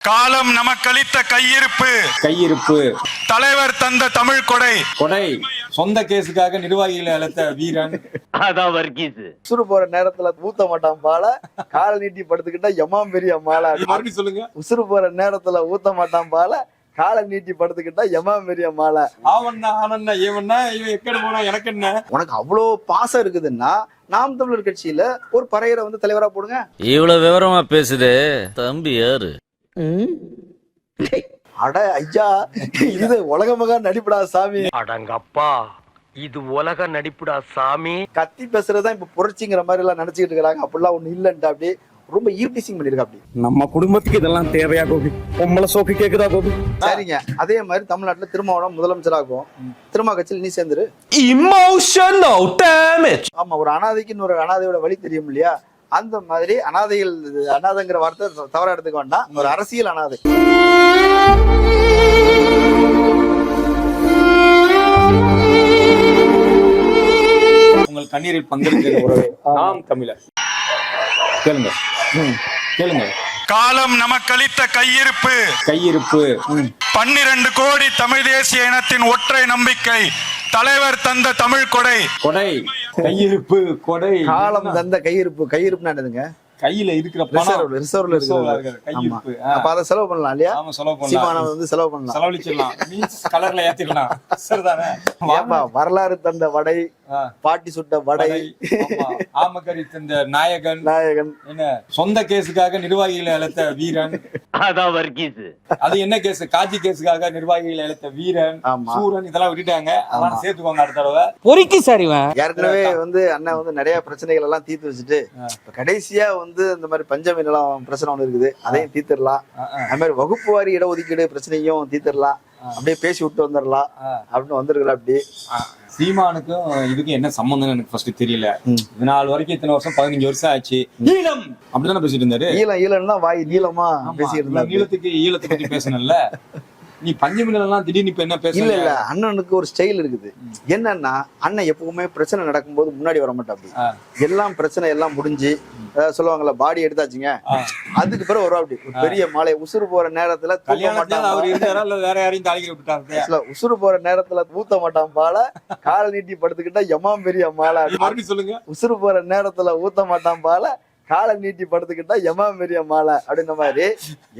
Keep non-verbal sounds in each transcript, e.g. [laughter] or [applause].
காலம் நமக்களித்த கையிருப்பு. கையிருப்பு. தலைவர் தந்த தமிழ் கொடை. கொடை. சொந்த கேஸுக்காக நிர்வாகிகளை அழைத்த வீரன். அதான் வர்க்கீஸ் உசுறு போற நேரத்துல ஊத்த மாட்டான் பால. காலை நீட்டி படுத்துக்கிட்டா எமாம் பெரிய மாலை. மறுபடியும் சொல்லுங்க. உசுறு போற நேரத்துல ஊத்த மாட்டான் பால. காலை நீட்டி படுத்துக்கிட்டா எமாம் பெரிய மாலை. ஆவண்ணா ஆனண்ணா ஏவண்ணா இவன் எக்கட போனா எனக்கு என்ன? உனக்கு அவ்வளோ பாசம் இருக்குதுன்னா நாம் தமிழர் கட்சியில ஒரு பறையரை வந்து தலைவரா போடுங்க. இவ்வளவு விவரமா பேசுதே. தம்பி யாரு? அட ஐயா இது உலக மகா நடிப்புடா சாமி. அடங்கப்பா இது உலக நடிப்புடா சாமி. கத்தி பேசுறதுதான் இப்ப புரட்சிங்கிற மாதிரி எல்லாம் நினைச்சுக்கிட்டு இருக்காங்க அப்படிலாம் ஒண்ணு இல்லன்ட்டு அப்படி ரொம்ப ஈர்டிசிங் பண்ணிருக்கா அப்படி. நம்ம குடும்பத்துக்கு இதெல்லாம் தேவையா கோபி? பொம்பளை சோக்கு கேக்குதா கோபி? சரிங்க. அதே மாதிரி தமிழ்நாட்டுல திருமாவளம் முதலமைச்சராகும் திருமா கட்சியில் நீ சேர்ந்துரு. இமோஷனல் டேமேஜ் ஆமா ஒரு அனாதைக்குன்னு ஒரு அனாதையோட வழி தெரியும் இல்லையா? அந்த மாதிரி அனாதைகள் அனாதைங்கிற வார்த்தை தவறா எடுத்துக்க வேண்டாம். ஒரு அரசியல் அனாதை. உங்கள் கண்ணீரில் பங்கெடுக்கிற உறவே நாம் தமிழர். கேளுங்க கேளுங்க காலம் நமக்களித்த கையிருப்பு. கையிருப்பு. பன்னிரண்டு கோடி தமிழ் தேசிய இனத்தின் ஒற்றை நம்பிக்கை. தலைவர் தந்த தமிழ் கொடை. கொடை. கையிருப்பு கொடை காலம் தந்த கையிருப்பு கையிருப்புனா என்னதுங்க? கையில இருக்கிற ரிசர்வ் ரிசர்வ்ல ரிசர்வ்ல இருக்குது இருக்கிற ஆமா. கையிருப்பு. அப்ப அதை செலவு பண்ணலாம் இல்லையா? ஆமா செலவு பண்ணலாம். வந்து செலவு பண்ணலாம். செலவழிச்சிடலாம். மீன்ஸ் கலர்ல ஏத்திடலாம். சரிதானே? வரலாறு தந்த வடை. பாட்டி சுட்ட வடை. ஆமா. ஆமக்கரி தந்த நாயகன். நாயகன். என்ன? சொந்த கேஸுக்காக நிர்வாகிகளை அழைத்த வீரன். அதான் வர்க்கீஸ் அது என்ன கேஸ்? காஜி கேஸுக்காக நிர்வாகிகளை அழைத்த வீரன். சூரன் இதெல்லாம் விட்டுட்டாங்க. அதெல்லாம் சேர்த்துக்கோங்க அடுத்த தடவை. பொறிக்கு சார் இவன். ஏற்கனவே வந்து அண்ணன் வந்து நிறைய பிரச்சனைகள் எல்லாம் தீர்த்து வச்சுட்டு இப்ப கடைசியா வந்து இந்த மாதிரி பஞ்சமி நிலம் பிரச்சனை ஒண்ணு இருக்குது. அதையும் தீர்த்திடலாம். அது மாதிரி வகுப்பு வாரி இடஒதுக்கீடு பிரச்சனையும் தீர்த்திடலாம். அப்படியே பேசி விட்டு வந்துடலாம். அப்படின்னு வந்திருக்கிறா அப்படி. சீமானுக்கும் இதுக்கும் என்ன சம்பந்தம்னு எனக்கு ஃபர்ஸ்ட் தெரியல. நாலு வரைக்கும் இத்தனை வருஷம் பதினஞ்சு வருஷம் ஆச்சு. ஈழம் அப்படிதானே பேசிட்டு இருந்தாரு? ஈழம் ஈழம்னா வாய் நீளமா பேசிட்டு இருந்தாரு. நீளத்துக்கு ஈழத்தை பத்தி பேசணும்ல. நீ பஞ்சமில எல்லாம் திடீர்னு இப்ப என்ன இல்ல பேசல இல்ல. அண்ணனுக்கு ஒரு ஸ்டைல் இருக்குது. என்னன்னா அண்ணன் எப்பவுமே பிரச்சனை நடக்கும்போது முன்னாடி வர மாட்டாப்படி ஆ. எல்லாம் பிரச்சனை எல்லாம் முடிஞ்சு சொல்லுவாங்கல்ல பாடி எடுத்தாச்சுங்க. அதுக்கு பிறகு வருவா அப்படி ஒரு பெரிய மாலை உசுறு போற நேரத்துல தூக்க மாட்டான் இல்ல வேற யாரையும் விட்டாரு Actually, உசுறு போற நேரத்துல ஊத்த மாட்டான் பால. காலை நீட்டி படுத்துக்கிட்டா எமாம் பெரிய மாலை. சொல்லுங்க. உசுறு போற நேரத்துல ஊத்த மாட்டான் பால. காலை நீட்டி படுத்துக்கிட்டா எமாம் பெரிய மாலை அப்படின்ற மாதிரி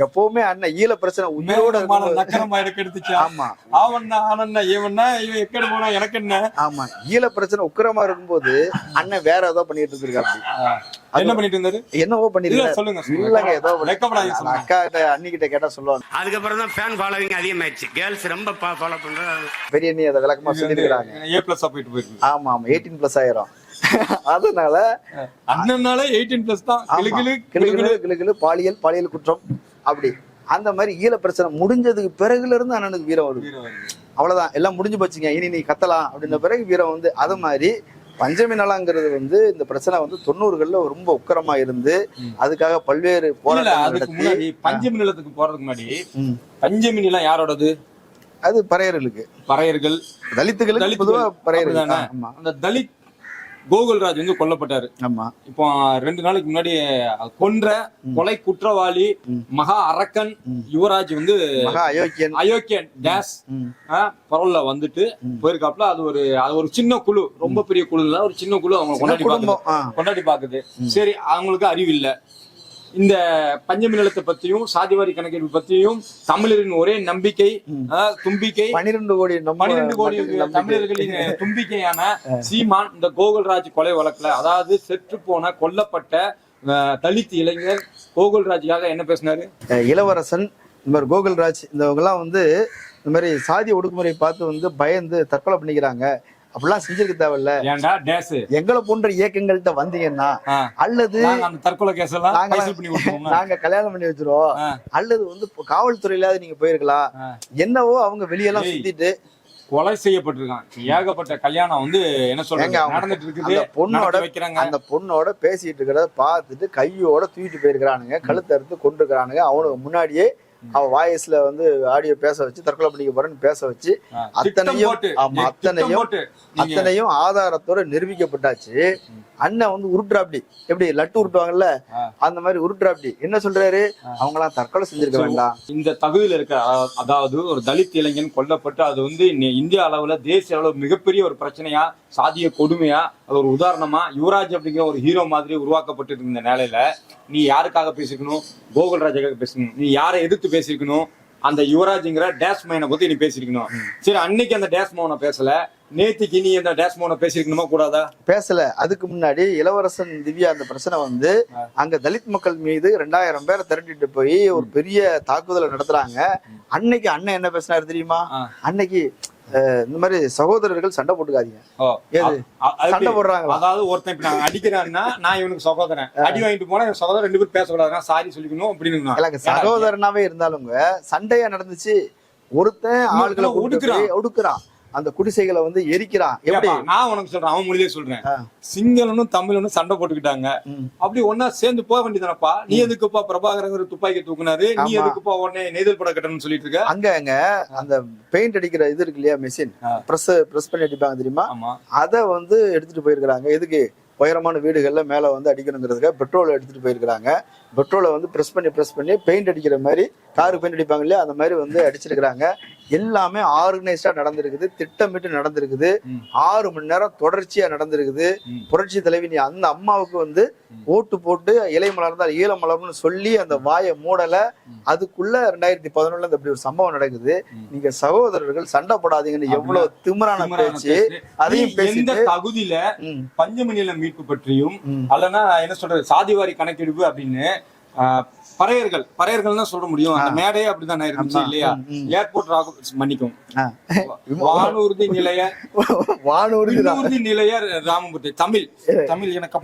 எப்பவுமே அண்ணன் ஈழ பிரச்சனை உயிரோட நக்கரமா எனக்கு எடுத்துச்சு? ஆமா. ஆவண்ணா ஆனண்ணா ஏவண்ணா இவன் எக்கட போனா எனக்கு என்ன? ஆமா. ஈழ பிரச்சனை உக்கிரமா இருக்கும்போது அண்ணன் வேற ஏதோ பண்ணிட்டு இருந்திருக்கா அப்படி என்ன பண்ணிட்டு இருந்தாரு? என்னவோ இல்ல பண்ணிருக்க சொல்லுங்க இல்லங்க ஏதோ அக்கா கிட்ட அண்ணி கிட்ட கேட்டா சொல்லுவாங்க. அதுக்கப்புறம் தான் ஃபேன் ஃபாலோவிங் அதிகமாயிடுச்சு. கேர்ள்ஸ் ரொம்ப ஃபாலோ பண்றாங்க பெரிய அண்ணி அதை விளக்கமா சொல்லிருக்காங்க ஏ பிளஸ் போயிட்டு போயிருக்கு. ஆமா ஆமா. எயிட்டீன் பிளஸ் ஆயிரும். அதனால அண்ணனால எயிட்டீன் பிளஸ் தான். கிளுகிளு கிளு கிளுகிளு கிளு கிளு கிளு பாலியல் பாலியல் குற்றம் அப்படி. அந்த மாதிரி ஈழ பிரச்சனை முடிஞ்சதுக்கு பிறகுல இருந்து அண்ணனுக்கு வீரம் வருது. அவ்வளவுதான். எல்லாம் முடிஞ்சு போச்சுங்க. இனி நீ கத்தலாம் அப்படின்ற பிறகு வீரம் வந்து அது மாதிரி பஞ்சமி நலங்கிறது வந்து இந்த பிரச்சனை வந்து தொண்ணூறுகள்ல ரொம்ப உக்கரமா இருந்து அதுக்காக பல்வேறு நடத்தி பஞ்சமி நிலத்துக்கு போறதுக்கு முன்னாடி. பஞ்சமி நிலம் யாரோடது? அது பறையர்களுக்கு. பறையர்கள். தலித்துகளுக்கு தலித்துகள். பொதுவா பறையர்கள். அந்த தலித் கோகுல்ராஜ் வந்து கொல்லப்பட்டாரு. ஆமா. இப்போ ரெண்டு நாளைக்கு முன்னாடி கொன்ற கொலை குற்றவாளி மகா அரக்கன் யுவராஜ் வந்து அயோக்கியன். அயோக்கியன் டேஸ். பரவல்ல வந்துட்டு போயிருக்காப்ல அது ஒரு அது ஒரு சின்ன குழு ரொம்ப பெரிய குழு இல்ல ஒரு சின்ன குழு அவங்க கொண்டாடி பாக்குது. கொண்டாடி பாக்குது சரி அவங்களுக்கு அறிவு இல்ல. இந்த பஞ்சமி நிலத்தை பத்தியும் சாதிவாரி கணக்கெடுப்பு பத்தியும் தமிழரின் ஒரே நம்பிக்கை தும்பிக்கை. பன்னிரெண்டு கோடி நம்ம பன்னிரண்டு கோடி. தமிழர்களின் [laughs] தும்பிக்கையான சீமான் இந்த கோகுல்ராஜ் கொலை வழக்குல அதாவது செத்து போன கொல்லப்பட்ட தலித் இளைஞர் கோகுல்ராஜுக்காக என்ன பேசினாரு? இளவரசன் இந்த மாதிரி கோகுல்ராஜ் இந்தவங்க எல்லாம் வந்து இந்த மாதிரி சாதி ஒடுக்குமுறை பார்த்து வந்து பயந்து தற்கொலை பண்ணிக்கிறாங்க. அப்படிலாம் செஞ்சிருக்க தேவையில்ல. ஏன்டா டேஸ் எங்களை போன்ற இயக்கங்கள்ட்ட வந்தீங்கன்னா அல்லது தற்கொலை கேஸ் எல்லாம் நாங்க- கல்யாணம் பண்ணி வச்சிருவோம். அல்லது வந்து இப்போ காவல்துறையிலாவது நீங்க போயிருக்கலாம். என்னவோ அவங்க வெளியெல்லாம். சுத்திட்டு கொலை செய்யப்பட்டிருக்கான். ஏகப்பட்ட கல்யாணம் வந்து என்ன சொல்றாங்க நடந்துட்டு இருக்குது அந்த பொண்ணோட வைக்கிறாங்க. அந்த பொண்ணோட பேசிட்டு இருக்கிறத பார்த்துட்டு கையோட தூக்கிட்டு போயிருக்கிறானுங்க கழுத்தை அறுத்து கொண்டிருக்கிறானுங்க அவனுக்கு முன்னாடியே அவ வாய்ஸ்ல வந்து ஆடியோ பேச வச்சு தற்கொலை பண்ணிக்க போறேன்னு பேச வச்சு அத்தனையும் ஆமா அத்தனையும் அத்தனையும் ஆதாரத்தோட நிரூபிக்கப்பட்டாச்சு. அண்ணன் வந்து உருட்டுறாப்படி எப்படி லட்டு உருட்டுவாங்கல்ல. அந்த மாதிரி உருட்டுறாப்படி என்ன சொல்றாரு? அவங்களாம் தற்கொலை செஞ்சிருக்க வேண்டாம். இந்த தகுதியில இருக்க அதாவது ஒரு தலித் இளைஞன் கொல்லப்பட்டு அது வந்து இந்திய அளவுல தேசிய அளவுல மிகப்பெரிய ஒரு பிரச்சனையா சாதிய கொடுமையா அது ஒரு உதாரணமா யுவராஜ் அப்படிங்கிற ஒரு ஹீரோ மாதிரி உருவாக்கப்பட்டு இருந்த நிலையில நீ யாருக்காக பேசிக்கணும் கோகுல்ராஜுக்காக பேசணும் நீ யாரை எதிர்த்து பேசியிருக்கணும் அந்த யுவராஜ்ங்கிற டேஷ் மோகனை பத்தி நீ பேசியிருக்கணும் சரி அன்னைக்கு அந்த டேஷ் மோகனை பேசல. நேத்திக்கு நீ அந்த டேஷ் மோகனை பேசியிருக்கணுமா கூடாதா? பேசல. அதுக்கு முன்னாடி இளவரசன் திவ்யா அந்த பிரச்சனை வந்து அங்க தலித் மக்கள் மீது ரெண்டாயிரம் பேரை திரட்டிட்டு போய் ஒரு பெரிய தாக்குதலை நடத்துறாங்க. அன்னைக்கு அண்ணன் என்ன பேசினாரு தெரியுமா. அன்னைக்கு இந்த மாதிரி சகோதரர்கள் சண்டை போட்டுக்காதீங்க சண்டை எப்படி? போடுறாங்களா? அதாவது ஒருத்தன் இப்ப நான் அடிக்கிறான்னா நான் இவனுக்கு சகோதரன் அடி வாங்கிட்டு போனா என் சகோதரன் ரெண்டு பேரும் பேசக்கூடாது சாரி சொல்லிக்கணும் அப்படின்னு எனக்கு சகோதரனாவே இருந்தாலுங்க சண்டையா நடந்துச்சு ஒருத்தன் ஆளுகளை ஒடுக்குறான். ஒடுக்குறான் அந்த குடிசைகளை வந்து எரிக்கிறான். எப்படி? நான் உனக்கு சொல்றேன் அவன் மொழியிலே சொல்றேன். சிங்களனும் தமிழனும் சண்டை போட்டுக்கிட்டாங்க. அப்படி ஒன்னா சேர்ந்து போக வேண்டியதானப்பா நீ எதுக்குப்பா பிரபாகரங்கிற துப்பாக்கி தூக்குனாரு? நீ. எதுக்குப்பா உடனே நெய்தல் பட கட்டணும்னு சொல்லிட்டு இருக்க? அங்க அங்க அந்த பெயிண்ட் அடிக்கிற இது இருக்கு இல்லையா மெஷின். பிரஸ் பிரஸ் பண்ணி அடிப்பாங்க தெரியுமா? அதை வந்து எடுத்துட்டு போயிருக்கிறாங்க. எதுக்கு? உயரமான வீடுகள்ல மேல வந்து அடிக்கணுங்கிறதுக்காக பெட்ரோல் எடுத்துட்டு போயிருக்கிறாங்க. பெட்ரோலை வந்து ப்ரெஸ் பண்ணி ப்ரெஸ் பண்ணி பெயிண்ட் அடிக்கிற மாதிரி காருக்கு பெயிண்ட் அடிப்பாங்க இல்லையா? அந்த மாதிரி வந்து அடிச்சிருக்கிறாங்க. எல்லாமே ஆர்கனைஸ்டா நடந்திருக்குது திட்டமிட்டு நடந்திருக்குது. ஆறு மணி நேரம் தொடர்ச்சியா நடந்திருக்குது. புரட்சி தலைவி நீ அந்த அம்மாவுக்கு வந்து ஓட்டு போட்டு இலை மலர்ந்தால் ஈழ மலர்னு சொல்லி அந்த வாயை மூடல. அதுக்குள்ள ரெண்டாயிரத்தி பதினொன்னுல இப்படி ஒரு சம்பவம் நடக்குது. நீங்க சகோதரர்கள் சண்டை போடாதீங்கன்னு எவ்வளவு திமிரான பேச்சு. அதையும் பேசிட்டு தகுதியில ம், பஞ்சம நில மீட்பு பற்றியும். அல்லனா என்ன சொல்றது சாதிவாரி கணக்கெடுப்பு அப்படின்னு 啊 பறையர்கள் பறையர்கள் தான் சொல்ல முடியும். அந்த மேடையே அப்படிதானே இருந்துச்சு. இல்லையா. ஏர்போர்ட் ராகு மன்னிக்கும். வானூர்தி நிலைய வானூர்தி விண்ணூர்தி நிலைய ராமமூர்த்தி தமிழ். தமிழ் எனக்கு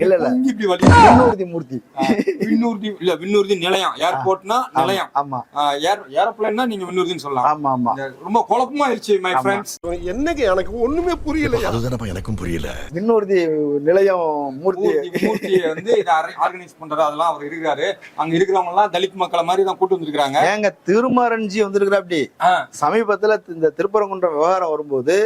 இப்படி வலி. விண்ணூர்தி மூர்த்தி. விண்ணூர்தி இல்ல விண்ணூர்தி நிலையம். ஏர்போர்ட்னா நிலையம். ஆமா. ஏர் ஏரோப்ளேன்னா நீங்க விண்ணூர்தின்னு சொல்லலாம். ஆமா ஆமா. ரொம்ப குழப்பமா இருந்துச்சு மை ஃப்ரெண்ட்ஸ் என்னங்க எனக்கு ஒண்ணுமே புரியல அதுதானப்பா எனக்கும் புரியல. விண்ணூர்தி நிலையம் மூர்த்தி. மூர்த்தியை வந்து இதை ஆர்கனைஸ் பண்றாரு அதெல்லாம் அவர் இருக்கிறாரு. அங்க இருக்கிறவங்க எல்லாம் தலித் மக்களை மாதிரி தான் கூட்டு வந்திருக்காங்க ஏங்க திருமாரன்ஜி வந்திருக்கிறா அப்படி ஆ, சமீபத்துல இந்த திருப்பரங்குன்றம் விவகாரம் வரும்போது.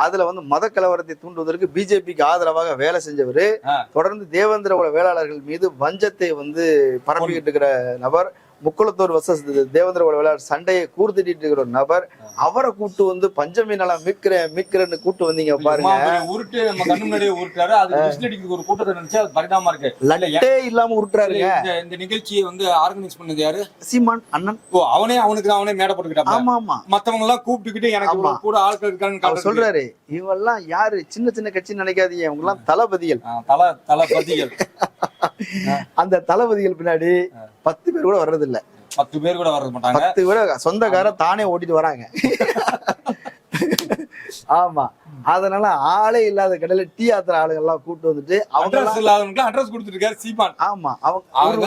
அதுல வந்து மத கலவரத்தை தூண்டுவதற்கு பிஜேபிக்கு ஆதரவாக வேலை செஞ்சவரு. தொடர்ந்து தேவேந்திர வேளாளர்கள் மீது வஞ்சத்தை வந்து பரப்பிக்கிட்டு இருக்கிற நபர். முக்குளத்தூர் வசஸ் தேவேந்திர வேளாளர் சண்டையை கூர்த்திட்டு இருக்கிற ஒரு நபர். அவரை கூட்டு வந்து பஞ்சமி நலம் மீட்கிறேன் மீட்கிறேன்னு கூட்டு வந்தீங்க பாருங்க. உருட்டு நம்ம கண்ணு முன்னாடியே உருட்டாரு அது ஒரு கூட்டத்தை நினைச்சா அது பரிதாபமா இருக்கு. லட்டே இல்லாம உருட்டுறாருங்க. இந்த நிகழ்ச்சியை வந்து ஆர்கனைஸ் பண்ணது யாரு? சீமான் அண்ணன். ஓ அவனே அவனுக்கு அவனே மேடை போட்டுக்கிட்டாப்ல. ஆமா ஆமா. மத்தவங்க எல்லாம் கூப்பிட்டுக்கிட்டு எனக்கு கூட ஆட்கள் காட்டுறதுக்கு. சொல்றாரு இவங்கெல்லாம் யாரு? சின்ன சின்ன கட்சின்னு நினைக்காதீங்க. இவங்க எல்லாம் தளபதிகள் தளபதிகள். [laughs] அந்த தளபதிகள் பின்னாடி பத்து பேர் கூட வர்றது இல்ல பத்து பேர் கூட வர மாட்டாங்க. பத்து பேர் சொந்தக்கார தானே ஓட்டிட்டு வராங்க. ஆமா. அதனால ஆளே இல்லாத கடையில டீ ஆத்துற ஆளுங்க எல்லாம் கூட்டு வந்துட்டு அவங்க இல்லாதவங்களுக்கு அட்ரஸ் கொடுத்துருக்காரு சீமான். ஆமா. அவங்க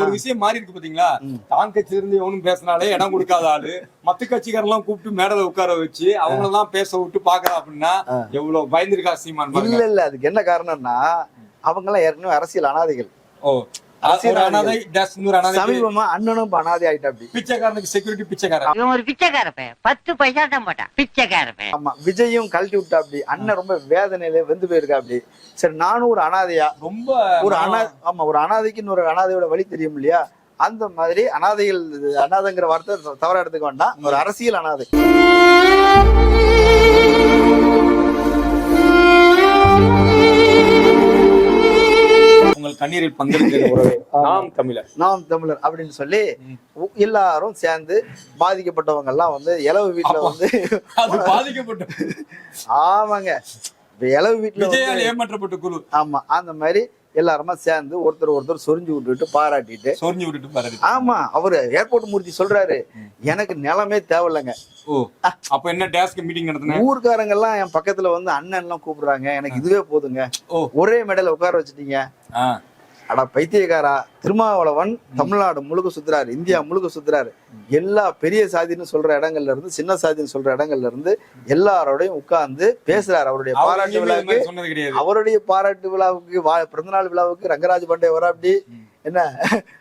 ஒரு விஷயம் மாறி இருக்கு பாத்தீங்களா? தான் கட்சியில இருந்து எவனும் பேசினாலே இடம் கொடுக்காத ஆளு. மத்த கட்சிக்காரெல்லாம் கூப்பிட்டு மேடல உட்கார வச்சு அவங்க எல்லாம் பேச விட்டு பாக்குறா அப்படின்னா எவ்வளவு பயந்துருக்கா சீமான் இல்ல இல்ல. அதுக்கு என்ன காரணம்னா அவங்க எல்லாம் ஏற்கனவே அரசியல் அனாதைகள். ஓ. சமீபமா அண்ணனும் அனாதை ஆயிட்டாப்படி பிச்சைக்காரனுக்கு செக்யூரிட்டி பிச்சைக்காரன். இவன் ஒரு பிச்சைக்கார பையன் பத்து பைசா தான் போட்டான். பிச்சைக்கார பையன் ஆமா விஜயும் கழட்டி விட்டா அப்படி. அண்ணன் ரொம்ப வேதனையில வெந்து போயிருக்கா அப்படி. சரி நானும் ஒரு அனாதையா? ரொம்ப ஒரு அனா ஆமா ஒரு அனாதைக்கு இன்னொரு அனாதையோட வழி தெரியும் இல்லையா? அந்த மாதிரி அனாதைகள் அனாதைங்கிற வார்த்தை தவறா எடுத்துக்க வேண்டாம். ஒரு அரசியல் அனாதை. உங்கள் கண்ணீரில் பங்கெடுக்கிற உறவே. நாம் தமிழர். நாம் தமிழர் அப்படின்னு சொல்லி எல்லாரும் சேர்ந்து பாதிக்கப்பட்டவங்க எல்லாம் வந்து இளவு வீட்டுல. வந்து பாதிக்கப்பட்ட. ஆமாங்க. இளவு வீட்டுல ஏமாற்றப்பட்ட குழு. ஆமா. அந்த மாதிரி எல்லாருமா சேர்ந்து ஒருத்தர் ஒருத்தர் சொரிஞ்சு விட்டுட்டு பாராட்டிட்டு. சொரிஞ்சு விட்டுட்டு பாரு ஆமா அவரு ஏர்போர்ட் மூர்த்தி சொல்றாரு எனக்கு நிலமே தேவையில்லைங்க. ஓ அப்ப என்ன டேஸ்க் மீட்டிங் நடத்தின? ஊர்க்காரங்க எல்லாம் என் பக்கத்துல வந்து அண்ணன் எல்லாம் கூப்பிடுறாங்க எனக்கு இதுவே போதுங்க. ஒரே மேடையில உட்கார வச்சுட்டீங்க. ஆ அட பைத்தியக்காரா. திருமாவளவன் தமிழ்நாடு முழுக்க சுத்துறாரு இந்தியா முழுக்க சுத்துறாரு. எல்லா பெரிய சாதின்னு சொல்ற இடங்கள்ல இருந்து சின்ன சாதின்னு சொல்ற இடங்கள்ல இருந்து எல்லாரோடையும் உட்கார்ந்து பேசுறாரு. அவருடைய அவர் பாராட்டு விழாவுக்கு அவருடைய பாராட்டு விழாவுக்கு பிறந்தநாள் விழாவுக்கு ரங்கராஜ் பண்டே வராப்படி என்ன?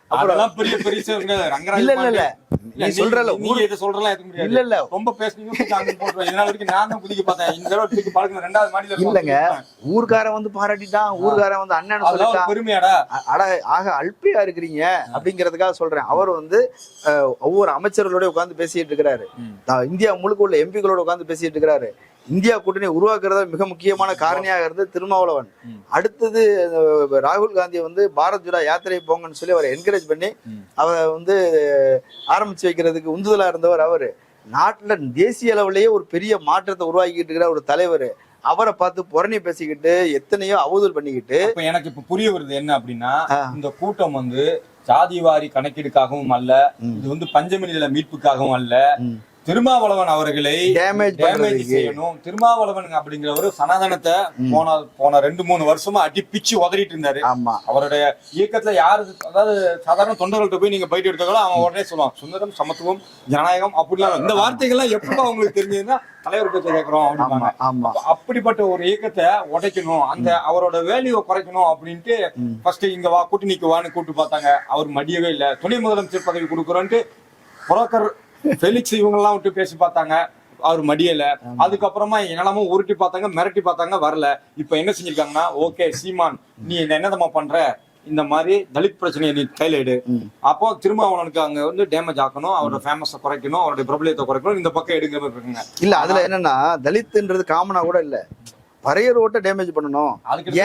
அப்புறம் பெரிய பெரிய இல்ல, இல்ல, இல்ல. நீ சொல்றல, ஊர்- இதை சொல்றலாம் ஏத்துக்க முடியாது. இல்ல, இல்ல. ரொம்ப பேசுனீங்க, அங்க போட்டுருவேன். இதனால வரைக்கும் நான் தான் குதிக்க பார்த்தேன். இந்த தடவை தூக்கி பழக்கம் ரெண்டாவது மாடியில. இல்லங்க. ஊர்க்காரன் வந்து பாராட்டிட்டான். ஊர்க்காரன் வந்து அண்ணன் சொல்லிட்டான். பெருமையாடா. அட ஆக அல்பியா இருக்கிறீங்க அப்படிங்கறதுக்காக சொல்றேன். அவர் வந்து ஒவ்வொரு அமைச்சர்களோட உட்கார்ந்து பேசிட்டு இருக்கிறாரு. இந்தியா முழுக்க உள்ள எம்பிகளோட உட்கார்ந்து பேசிட்டு இருக்கிறாரு. இந்தியா கூட்டணி உருவாக்குறத மிக முக்கியமான காரணியாக இருந்து திருமாவளவன். அடுத்தது ராகுல் காந்தி வந்து பாரத் ஜோடா யாத்திரை போங்கன்னு சொல்லி அவரை என்கரேஜ் பண்ணி அவரை வந்து ஆரம்பிச்சு வைக்கிறதுக்கு உந்துதலா இருந்தவர் அவரு. நாட்டுல தேசிய அளவுலயே ஒரு பெரிய மாற்றத்தை உருவாக்கிட்டு இருக்கிற ஒரு தலைவர். அவரை பார்த்து புறணி பேசிக்கிட்டு எத்தனையோ அவதூறு பண்ணிக்கிட்டு இப்ப எனக்கு இப்ப புரிய வருது என்ன அப்படின்னா. இந்த கூட்டம் வந்து ஜாதிவாரி கணக்கீடுக்காகவும் அல்ல இது வந்து பஞ்சமி நில மீட்புக்காகவும் அல்ல. திருமாவளவன் அவர்களை டேமேஜ் டேமேஜ் செய்யணும். திருமாவளவன் அப்படிங்கிறவரு சனாதனத்தை போன போன ரெண்டு மூணு வருஷமா அடி பிச்சு உதறிட்டு இருந்தாரு. ஆமா. அவருடைய இயக்கத்துல யாரு அதாவது சாதாரண தொண்டர்கள்ட்ட போய் நீங்க போயிட்டு எடுத்தாலும் அவன் உடனே சொல்லுவான் சுதந்திரம் சமத்துவம் ஜனநாயகம் அப்படிலாம் இந்த வார்த்தைகள்லாம் எப்படி அவங்களுக்கு தெரிஞ்சதுன்னா தலைவர் பேச்ச கேட்கிறோம் ஆமா அப்படிம்பாங்க. ஆமா அப்ப அப்படிப்பட்ட ஒரு இயக்கத்தை உடைக்கணும். அந்த அவரோட வேல்யூவை குறைக்கணும் அப்படின்ட்டு ஃபர்ஸ்ட் இங்க வா கூட்டணிக்கு வான்னு கூப்பிட்டு பார்த்தாங்க. அவர் மடியவே இல்ல. துணை முதலமைச்சர் பதவி கொடுக்குறோன்ட்டு புரோக்கர் ஃபெலிக்ஸ் இவங்க எல்லாம் விட்டு பேசி பார்த்தாங்க. அவர் மடியல. அதுக்கப்புறமா என்னெல்லாமோ உருட்டி பார்த்தாங்க மிரட்டி பார்த்தாங்க வரல. இப்ப என்ன செஞ்சிருக்காங்கன்னா ஓகே சீமான் நீ என்ன என்னதம்மா பண்ற? இந்த மாதிரி தலித் பிரச்சனையை நீ கையில எடு. அப்போ திரும்ப அவனுக்கு அங்க வந்து டேமேஜ் ஆக்கணும் அவரோட ஃபேமஸை குறைக்கணும் அவருடைய பிரபலியத்தை குறைக்கணும் இந்த பக்கம் எடுக்கிற மாதிரி இருக்குங்க. இல்ல அதுல என்னன்னா தலித்துன்றது காமனா கூட இல்ல. பறையர் ஓட்ட டேமேஜ் பண்ணணும்.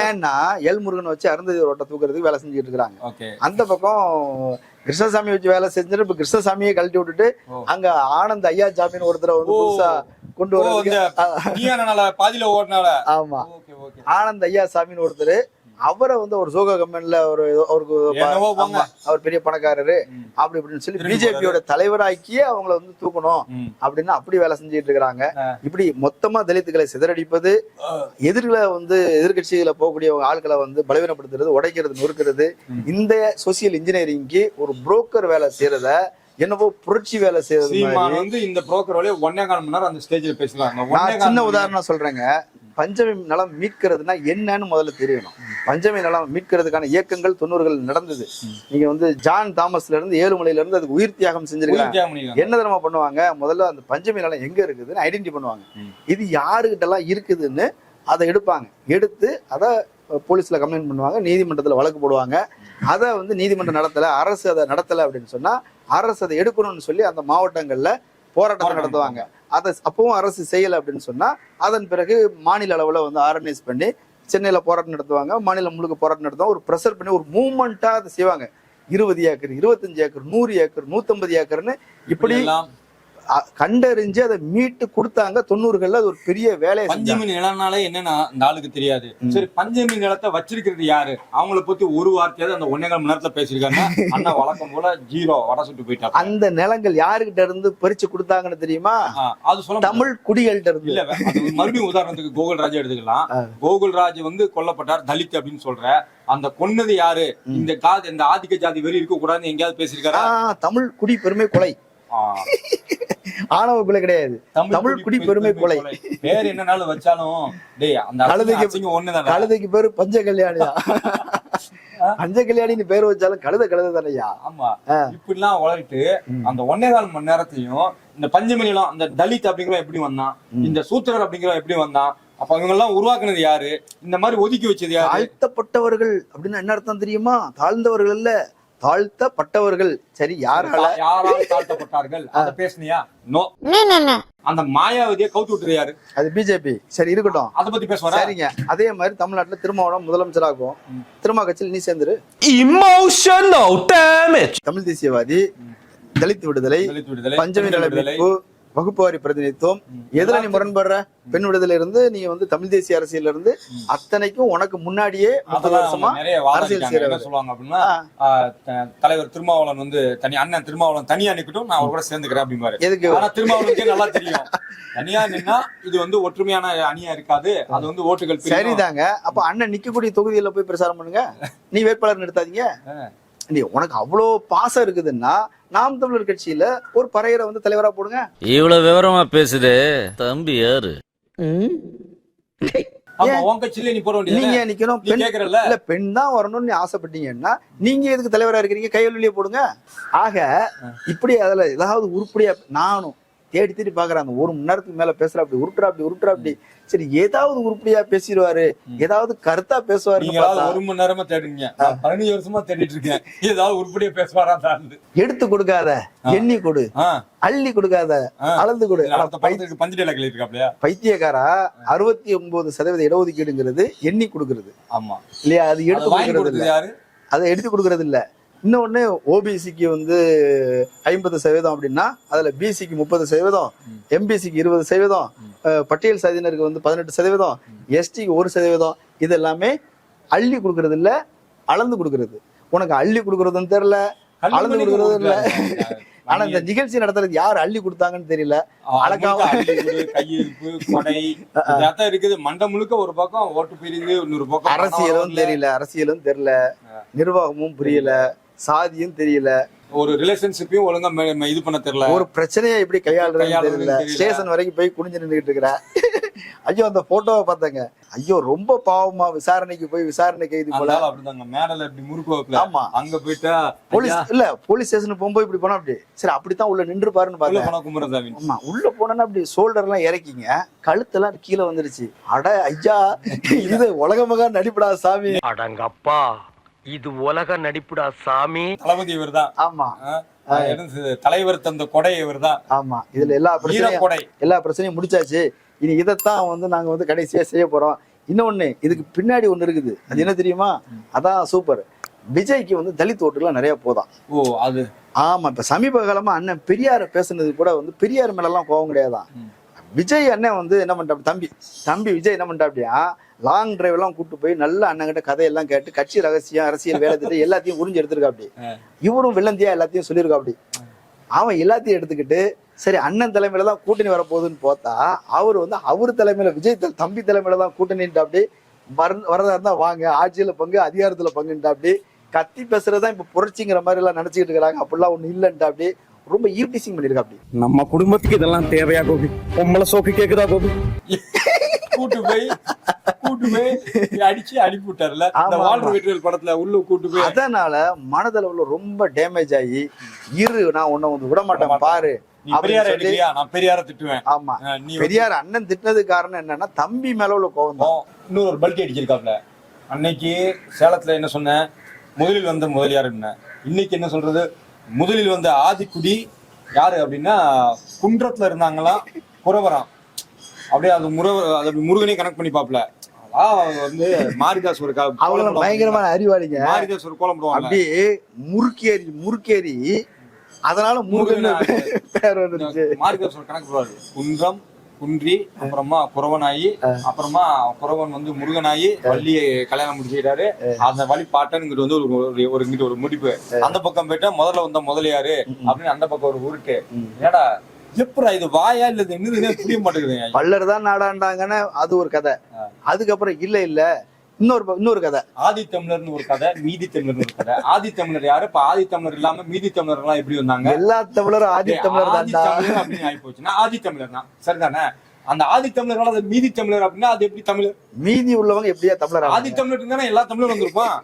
ஏன்னா எல் முருகன் வச்சு அருந்ததி ஓட்ட தூக்குறதுக்கு வேலை செஞ்சுட்டு இருக்காங்க ஓகே. அந்த பக்கம் கிருஷ்ணசாமி வச்சு வேலை செஞ்சுட்டு இப்ப கிருஷ்ணசாமியை கழட்டி விட்டுட்டு. அங்க ஆனந்த் ஐயா ஜாமீன் ஒருத்தரை வந்து. புதுசா கொண்டு நீயானால பாதியில ஓடினால. ஆமா. ஆனந்த் ஐயா சாமின்னு ஒருத்தர் அவரை வந்து ஒரு சோக கம்பெனில ஒரு அவருக்கு அவர் பெரிய பணக்காரரு. அப்படி இப்படின்னு சொல்லி பிஜேபியோட தலைவராக்கியே அவங்கள வந்து தூக்கணும். அப்படின்னு அப்படி வேலை செஞ்சுட்டு இருக்கிறாங்க. இப்படி மொத்தமா தலித்துகளை சிதறடிப்பது எதிர்களை வந்து எதிர்கட்சிகளை போகக்கூடிய ஆட்களை வந்து பலவீனப்படுத்துறது உடைக்கிறது நொறுக்கிறது. இந்த சோசியல் இன்ஜினியரிங்க்கு ஒரு புரோக்கர் வேலை செய்யறத என்னவோ புரட்சி வேலை செய்யறது வந்து இந்த புரோக்கர் வழியா ஒன்னே கால் மணி நேரம் அந்த ஸ்டேஜ்ல பேசுறாங்க. ஒன்னே நான் சின்ன உதாரணம் சொல்றேங்க. பஞ்சமி நலம் மீட்கிறதுனா என்னன்னு முதல்ல தெரியணும். பஞ்சமி நலம் மீட்கிறதுக்கான இயக்கங்கள் தொண்ணூறுகள் நடந்தது. நீங்க வந்து ஜான் தாமஸ்ல இருந்து ஏழுமலையில இருந்து அதுக்கு உயிர் தியாகம் செஞ்சிருக்காங்க. என்ன தெரியுமா பண்ணுவாங்க? முதல்ல அந்த பஞ்சமி நிலம் எங்க இருக்குதுன்னு ஐடென்டி பண்ணுவாங்க. இது யாருகிட்ட எல்லாம் இருக்குதுன்னு அதை எடுப்பாங்க. எடுத்து அதை போலீஸ்ல கம்ப்ளைண்ட் பண்ணுவாங்க நீதிமன்றத்துல வழக்கு போடுவாங்க. அதை வந்து நீதிமன்றம் நடத்தல அரசு அதை நடத்தல அப்படின்னு சொன்னா அரசு அதை எடுக்கணும்னு சொல்லி அந்த மாவட்டங்கள்ல போராட்டம் நடத்துவாங்க. அதை அப்பவும் அரசு செய்யல அப்படின்னு சொன்னா அதன் பிறகு மாநில அளவுல வந்து ஆர்கனைஸ் பண்ணி சென்னையில போராட்டம் நடத்துவாங்க. மாநிலம் முழுக்க போராட்டம் நடத்துவாங்க. ஒரு ப்ரெஷர் பண்ணி ஒரு மூவ்மெண்ட்டா அதை செய்வாங்க. இருபது ஏக்கர் இருபத்தஞ்சு ஏக்கர் நூறு ஏக்கர் நூத்தம்பது ஏக்கர்னு இப்படி கண்டறிஞ்சு அதை மீட்டு கொடுத்தாங்க. தொண்ணூறுகள்ல அது ஒரு பெரிய செஞ்சாங்க. பஞ்சமி நிலம்னாலே என்னன்னா இந்த ஆளுக்கு தெரியாது. சரி பஞ்சமி நிலத்தை வச்சிருக்கிறது யாரு? அவங்கள பத்தி ஒரு வார்த்தையாவது அந்த ஒன்னே மணி நேரத்துல பேசியிருக்காங்க. [laughs] அண்ணா வழக்கம் போல ஜீரோ வட சுட்டு போயிட்டாங்க அந்த நிலங்கள் யாருகிட்ட இருந்து பறிச்சு கொடுத்தாங்கன்னு தெரியுமா? அது சொல்ல. தமிழ் குடிகள்கிட்ட இருந்து. இல்ல மறுபடியும் உதாரணத்துக்கு கோகுல் ராஜ் எடுத்துக்கலாம். கோகுல் ராஜ் வந்து கொல்லப்பட்டார் தலித் அப்படின்னு சொல்ற. அந்த கொன்னது யாரு? இந்த காது இந்த ஆதிக்க ஜாதி வெறி இருக்க கூடாதுன்னு எங்கேயாவது பேசியிருக்காரா? தமிழ் குடி பெருமை கொலை. ஆணவ கொலை கிடையாது. தமிழ் குடி பெருமை கொலை. பேர் என்னனாலும் வச்சாலும் டேய் அந்த கழுதைக்கு- ஒண்ணுதானே கழுதைக்கு பேரு பஞ்ச கல்யாணியா பஞ்ச கல்யாணின்னு பேர் வச்சாலும் கழுத கழுத தானையா? ஆமா. இப்படிலாம் வளர்த்து அந்த ஒன்னே கால் மணி நேரத்தையும் இந்த பஞ்சமணிலாம் அந்த தலித் அப்படிங்கிற எப்படி வந்தான்? இந்த சூத்திரர் அப்படிங்கிற எப்படி வந்தான்? அப்ப இவங்க எல்லாம் உருவாக்குனது யாரு? இந்த மாதிரி ஒதுக்கி வச்சது யாரு? தாழ்த்தப்பட்டவர்கள் அப்படின்னு என்ன அர்த்தம் தெரியுமா? தாழ்ந்தவர்கள் இல்ல தாழ்த்தப்பட்டவர்கள். சரி யாரால? யாரால் தாழ்த்தப்பட்டார்கள்? அத பேசுனியா? நோ. அந்த மாயாவதியை கவுத்து விட்டுரு யாரு அது பிஜேபி சரி இருக்கட்டும். அத பத்தி பேசுவாரா? சரிங்க. அதே மாதிரி தமிழ்நாட்டுல திருமாவளவன் முதலமைச்சராகும் திருமா கட்சியில் நீ சேர்ந்துரு. Emotional damage. தமிழ் தேசியவாதி தலித் விடுதலை தலித் விடுதலை, பஞ்சமி நல வகுப்புவாரி பிரதிநிதித்துவம். எதுல நீ முரண்படுற? பெண் விடுதலை இருந்து நீ வந்து தமிழ் தேசிய அரசியல்ல இருந்து அத்தனைக்கும் உனக்கு முன்னாடியே அரசியல் சொல்லுவாங்க அப்படின்னா தலைவர் திருமாவளவன் வந்து தனி அண்ணன் திருமாவளவன் தனியா நிக்கட்டும் நான் அவர் கூட சேர்ந்துக்கிறேன் அப்படிம்பாரு. எதுக்கு? ஆனா திருமாவளவனுக்கே நல்லா தெரியும். தனியா நின்னா இது வந்து ஒற்றுமையான அணியா இருக்காது. அது வந்து ஓட்டுகள். சரிதாங்க. அப்ப அண்ணன் நிக்கக்கூடிய தொகுதியில போய் பிரச்சாரம் பண்ணுங்க. நீ வேட்பாளர் நிறுத்தாதீங்க. உனக்கு அவ்வளோ பாசம் இருக்குதுன்னா நாம் தமிழர் கட்சியில ஒரு பறையரை வந்து தலைவரா போடுங்க. இவ்வளவு விவரமா பேசுதே. தம்பி யாரு? நீங்க நிக்கணும். பெண் இல்ல பெண் தான் வரணும்னு நீ ஆசைப்பட்டீங்கன்னா நீங்க எதுக்கு தலைவரா இருக்கிறீங்க? கையொலியே போடுங்க. ஆக இப்படி அதுல ஏதாவது உருப்படியா நானும் தேடி தேடி பாக்குறேன். அந்த ஒரு மணி நேரத்துக்கு மேல பேசுற அப்படி உருட்டுறா அப்படி உருட்டுறா அப்படி. சரி ஏதாவது உருப்படியா பேசிடுவாரு. ஏதாவது கருத்தா பார்த்தா ஒரு மணி நேரமா தேடுங்க நான் பதினஞ்சு வருஷமா தேடிட்டு இருக்கேன். ஏதாவது உருப்படியா பேசுவாரா எடுத்து கொடுக்காத. எண்ணி கொடு. அள்ளி கொடுக்காத. அளந்து கொடு. பைத்தியக்காரா அறுபத்தி ஒன்பது சதவீத இடஒதுக்கீடுங்கிறது எண்ணி கொடுக்கறது. ஆமா. இல்லையா? அது எடுத்து கொடுக்கறது அதை எடுத்து கொடுக்கறது இல்ல. இன்னொன்னு ஓபிசிக்கு வந்து ஐம்பது சதவீதம் அப்படின்னா அதுல பிசிக்கு முப்பது சதவீதம் எம்பிசிக்கு இருபது சதவீதம் பட்டியல் சாதியினருக்கு வந்து பதினெட்டு சதவீதம் எஸ்டிக்கு ஒரு சதவீதம். இது எல்லாமே அள்ளி கொடுக்கறது இல்ல அளந்து கொடுக்கறது. உனக்கு அள்ளி கொடுக்கறதும் தெரியல அளந்து மணிக்கு கொடுக்கறதும் இல்ல. [laughs] ஆனா இந்த நிகழ்ச்சி நடத்துறது யார் அள்ளி கொடுத்தாங்கன்னு தெரியல. அடிக்குது, கையிருப்பு கொடை இருக்குது. மண்டை முழுக்க ஒரு பக்கம் ஓட்டு பிரிந்து இன்னொரு பக்கம் அரசியலும். தெரியல அரசியலும் தெரியல. நிர்வாகமும் புரியல. சாதியும் தெரியல. ஒரு ரிலேஷன்ஷிப்பையும் ஒழுங்கா இது பண்ண தெரியல. ஒரு பிரச்சனையை எப்படி கையாளுறதுன்னு தெரியல. ஸ்டேஷன் வரைக்கும் போய் குனிஞ்சு நின்றுட்டு இருக்கிறேன் ஐயோ அந்த போட்டோவை பார்த்தேங்க. ஐயோ ரொம்ப பாவமா விசாரணைக்கு போய் விசாரணை கைது போல. அப்படிதாங்க. மேடல இப்படி முறுக்கு ஆமா. அங்க போயிட்டா போலீஸ் இல்ல போலீஸ் ஸ்டேஷனுக்கு போகும்போது இப்படி போனா அப்படி. சரி அப்படித்தான் உள்ள நின்று பாருன்னு பார்த்தேன். ஆமா உள்ள போனா அப்படி ஷோல்டர் எல்லாம் இறக்கிங்க. கழுத்தெல்லாம் கீழே வந்துருச்சு. அட ஐயா இது உலகமகா நடிப்படா சாமி. அடங்கப்பா. இது உலக நடிப்புடா சாமி. தளபதி இவர்தான். ஆமா. ஆ, என்னது, தலைவர் தந்த கொடை இவர்தான். ஆமா. இதுல எல்லா பிரச்சனையும் எல்லா பிரச்சனையும் முடிச்சாச்சு. இனி இதைத்தான் வந்து நாங்க வந்து கடைசியா செய்ய போறோம். இன்னொன்னு இதுக்கு பின்னாடி ஒண்ணு இருக்குது. அது என்ன தெரியுமா? அதான் சூப்பர். விஜய்க்கு வந்து தலித் ஓட்டுலாம் நிறைய போதான். ஓ அது. ஆமா இப்ப சமீப காலமா அண்ணன் பெரியார பேசுனது கூட வந்து பெரியார் மேல எல்லாம் கோவம் கிடையாதான். விஜய் அண்ணன் வந்து என்ன பண்ணிட்டா தம்பி தம்பி விஜய் என்ன பண்ணிட்டா அப்படியா லாங் டிரைவ் எல்லாம் கூட்டு போய் நல்ல அண்ணன் கிட்ட கதையெல்லாம் கேட்டு கட்சி ரகசியம் அரசியல் வேலை திட்டம் எல்லாத்தையும் உறிஞ்சு எடுத்திருக்கா அப்படி. இவரும் வெள்ளந்தியா எல்லாத்தையும் சொல்லியிருக்கா அப்படி. அவன் எல்லாத்தையும் எடுத்துக்கிட்டு சரி அண்ணன் தலைமையில தான் கூட்டணி வரப்போகுதுன்னு பார்த்தா அவர் வந்து அவர் தலைமையில விஜய் தம்பி தலைமையில தான் கூட்டணின்ட்டு அப்படி. வர வரதா இருந்தா வாங்க ஆட்சியில பங்கு அதிகாரத்துல பங்குன்ட்டு அப்படி. கத்தி பேசுறதுதான் இப்ப புரட்சிங்கிற மாதிரி எல்லாம் நினைச்சுக்கிட்டு இருக்கிறாங்க. அப்படிலாம் ஒண்ணு இல்லைன்ட்டு அப்படி. ரொம்ப ஈர்டிசிங் பண்ணிருக்கா அப்படி. நம்ம குடும்பத்துக்கு இதெல்லாம் தேவையா கோபி? பொம்பளை சோக்கு கேக்குதா கோபி? கூட்டு போய் கூட்டு போய் [laughs] அடிச்சு அனுப்பி விட்டாருல வாழ்ற ஆமா. வெற்றிகள் படத்துல உள்ள கூட்டு போய் அதனால மனதளவுல ரொம்ப டேமேஜ் ஆகி இரு நான் உன்னை வந்து விட மாட்டேன் பாரு பெரியார திட்டுவேன். ஆமா. பெரியார் அண்ணன் திட்டினது காரணம் என்னன்னா தம்பி மேல உள்ள கோவம் இன்னொரு பல்ட்டி அடிச்சிருக்காப்ல. அன்னைக்கு சேலத்துல என்ன சொன்னேன்? முதலில் வந்த முதலியார் என்ன? இன்னைக்கு என்ன சொல்றது? முதலில் வந்த ஆதிக்குடி யாரு அப்படின்னா குன்றத்துல இருந்தாங்களாம் குறவராம். அப்படியே அது முற அது முருகனே கனெக்ட் பண்ணி பாப்பல அதான் வந்து மாரிதாஸ் ஒரு [laughs] அவங்க. பயங்கரமான அறிவாளிங்க. மாரிதாஸ் ஒரு கோலம் அப்படியே முறுக்கேறி முறுக்கேறி அதனால முருகன் [laughs] பேர் வந்துருச்சு. மாரிதாஸ் ஒரு கணக்கு போடுவாரு. குன்றம் குன்றி அப்புறமா குறவனாயி அப்புறமா குறவன் வந்து முருகனாயி வள்ளியை கல்யாணம் முடிச்சுக்கிட்டாரு. அந்த வழி பாட்டனுங்கிட்டு வந்து ஒரு ஒரு- ஒரு இங்கிட்டு ஒரு முடிப்பு. அந்த பக்கம் போயிட்டா முதல்ல வந்த முதலியாரு அப்படின்னு அந்த பக்கம் ஒரு உருட்டு. ஏடா எப்படா இது வாயா இல்ல என்னதுன்னே புரிய மாட்டேங்குதுங்க. பல்லர் தான் நாடாண்டாங்கன்னு அது ஒரு கதை. அதுக்கப்புறம் இல்ல இல்ல. இன்னொரு இன்னொரு கதை. ஆதி தமிழர்னு ஒரு கதை மீதி தமிழர்னு ஒரு கதை. ஆதி தமிழர் யாரு? இப்ப ஆதி தமிழர் இல்லாம மீதி தமிழர் எல்லாம் எப்படி வந்தாங்க? எல்லா தமிழரும் ஆதி தமிழர் ஆதி தமிழர் அப்படின்னு ஆகி போச்சுன்னா ஆதி தமிழர் தான். சரிதானே? அந்த ஆதி தமிழர் அது மீதி தமிழர் அப்படின்னா அது எப்படி தமிழர் மீதி உள்ளவங்க எப்படியா தமிழர் ஆதி? தமிழர் இருந்தானே எல்லா தமிழரும் வந்திருப்பான்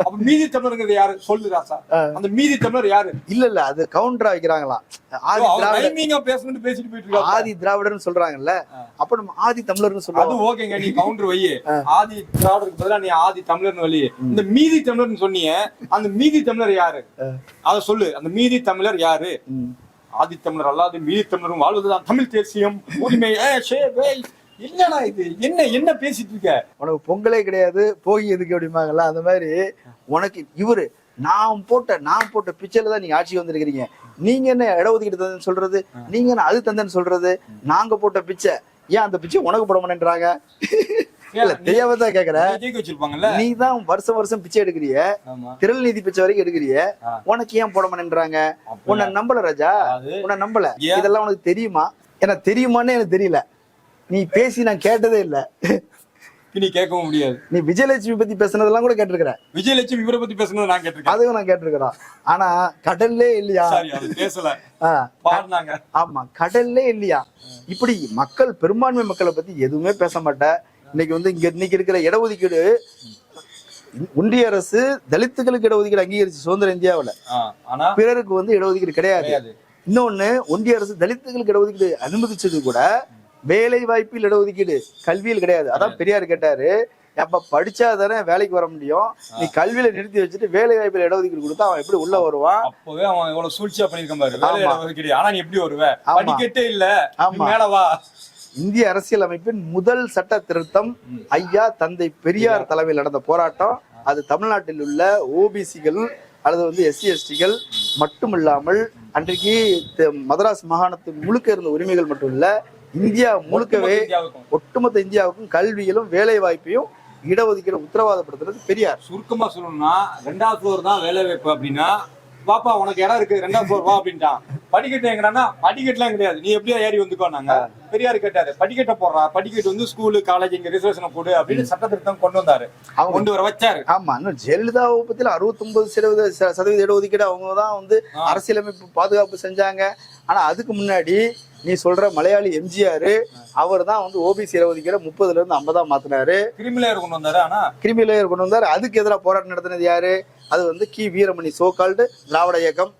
அப்ப மீதி தமிழருங்கிறது யாரு? சொல்லு ராசா. அந்த மீதி தமிழர் யாரு? இல்ல இல்ல அது கவுண்டரா வைக்கிறாங்களாம் ஆதி திராவிடர் பேசணும்னு பேசிட்டு போயிட்டு ஆதி திராவிடர்னு சொல்றாங்கல்ல. அப்ப நம்ம ஆதி தமிழர்னு அது சொல்லுவோம் ஓகேங்க நீ கவுண்டர் வை ஆதி திராவிடருக்கு பதிலா நீ ஆதி தமிழர்னு வழி இந்த மீதி தமிழர்னு சொன்னீங்க அந்த மீதி தமிழர் யாரு? அத சொல்லு. அந்த மீதி தமிழர் யாரு? ஆதித்தமிழர் அல்லாது மீதி தமிழரும் வாழ்வதுதான் தமிழ் தேசியம். உரிமை ஏ, என்னடா இது? என்ன என்ன பேசிட்டு இருக்க? உனக்கு பொங்கலே கிடையாது போகி எதுக்கு அப்படிம்பாங்கல்ல அந்த மாதிரி உனக்கு இவரு நான் போட்ட நான் போட்ட பிச்சையில தான் நீங்க ஆட்சி வந்திருக்கிறீங்க. நீங்க என்ன இடஒதுக்கீடு தந்தேன்னு சொல்றது? நீங்க என்ன அது தந்தேன்னு சொல்றது? நாங்க போட்ட பிச்சை ஏன் அந்த பிச்சை உனக்கு போட மாட்டேன்றாங்க? இல்ல தெரியாம தான் கேக்குறேன். நீ ஜெயிக்க வச்சிருப்பாங்கல்ல? நீ தான் வருஷம் வருஷம் பிச்சை எடுக்கிறிய. திரள் நீதி பிச்சை வரைக்கும் எடுக்கிறிய. உனக்கு ஏன் போட மாட்டேன்றாங்க? உன்னை நம்பல ராஜா. உன்னை நம்பல? இதெல்லாம் உனக்கு தெரியுமா? எனக்கு தெரியுமான்னு எனக்கு தெரியல. நீ பேசி நான் கேட்டதே இல்ல. நீ கேட்கவும் முடியாது. நீ விஜயலட்சுமி பத்தி பேசுனதெல்லாம் கூட கேட்டிருக்கிற. விஜயலட்சுமி இவரை பத்தி பேசுனது நான் கேட்டிருக்கேன். அதுவும் நான் கேட்டிருக்கிறோம். ஆனா கடல்லே இல்லையா? பேசல. ஆமா கடல்லே இல்லையா? இப்படி மக்கள் பெரும்பான்மை மக்களை பத்தி எதுவுமே பேச மாட்டேன் இன்னைக்கு வந்து இங்க இன்னைக்கு இருக்கிற இடஒதுக்கீடு ஒன்றிய அரசு தலித்துகளுக்கு இடஒதுக்கீடு அங்கீகரிச்சு சுதந்திர இந்தியாவுல. பிறருக்கு வந்து இடஒதுக்கீடு கிடையாது. இன்னொன்னு ஒன்றிய அரசு தலித்துகளுக்கு இடஒதுக்கீடு அனுமதிச்சது கூட வேலை வாய்ப்பில் இடஒதுக்கீடு கல்வியில் கிடையாது. அதான் பெரியார் கேட்டாரு அப்ப படிச்சா தானே வேலைக்கு வர முடியும்? நீ கல்வியில நிறுத்தி வச்சுட்டு வேலை வாய்ப்பில் இடஒதுக்கீடு கொடுத்தா அவன் எப்படி உள்ள வருவான்? அப்பவே அவன் எவ்வளவு சூழ்ச்சியா பண்ணிருக்கான் பாரு. ஆனா நீ எப்படி வருவ. படிக்கட்டே இல்ல. நீ ஆமா. மேல வா. இந்திய அரசியலமைப்பின் முதல் சட்ட திருத்தம் ஐயா தந்தை பெரியார் தலைமையில் நடந்த போராட்டம். அது தமிழ்நாட்டில் உள்ள ஓபிசிகள் அல்லது வந்து எஸ்சி எஸ்டிகள் மட்டுமில்லாமல் அன்றைக்கு த- மதராஸ் மாகாணத்து முழுக்க இருந்த உரிமைகள் மட்டும் இல்ல இந்தியா முழுக்கவே ஒட்டுமொத்த இந்தியாவுக்கும். ஒட்டுமொத்த இந்தியாவுக்கும் கல்வியிலும் வேலை வாய்ப்பையும் இடஒதுக்கீடு உத்தரவாதப்படுத்துறது பெரியார். சுருக்கமா சொல்லணும்னா ரெண்டாவது ஃப்ளோர் தான் வேலை வாய்ப்பு அப்படின்னா பாப்பா உனக்கு இடம் இருக்கு ரெண்டாவது ஃப்ளோர் வா அப்படின்ட்டான். படிக்கட்டு எங்கடான்னா படிக்கட்டுலாம் கிடையாது. நீ எப்படியா ஏறி வந்துக்கோ நாங்க. பெரியார் கேட்டாரு படிக்கட்டை போடுறா படிக்கட்டு வந்து ஸ்கூலு காலேஜ் இங்க ரிசர்வேஷன் போடு அப்படின்னு சட்ட திருத்தம் கொண்டு வந்தாரு. அவங்க கொண்டு வர வச்சாரு. ஆமா இன்னும் ஜெயலலிதா பத்தில அறுபத்தொன்பது சதவீத சதவீத இடஒதுக்கீடு அவங்க தான் வந்து. அரசியலமைப்பு பாதுகாப்பு செஞ்சாங்க. ஆனா அதுக்கு முன்னாடி நீ சொல்ற மலையாளி எம்ஜிஆர் அவர் தான் வந்து ஓபிசி இடஒதுக்கீடு முப்பதுல இருந்து ஐம்பதா மாத்தினாரு. கிரிமிலேயர் கொண்டு வந்தாரு ஆனா கிரிமி லேயர் கொண்டு வந்தாரு. அதுக்கு எதிராக போராட்டம் நடத்தினது யாரு? அது வந்து கி. வீரமணி சோகால்டு திராவிட இயக்கம்.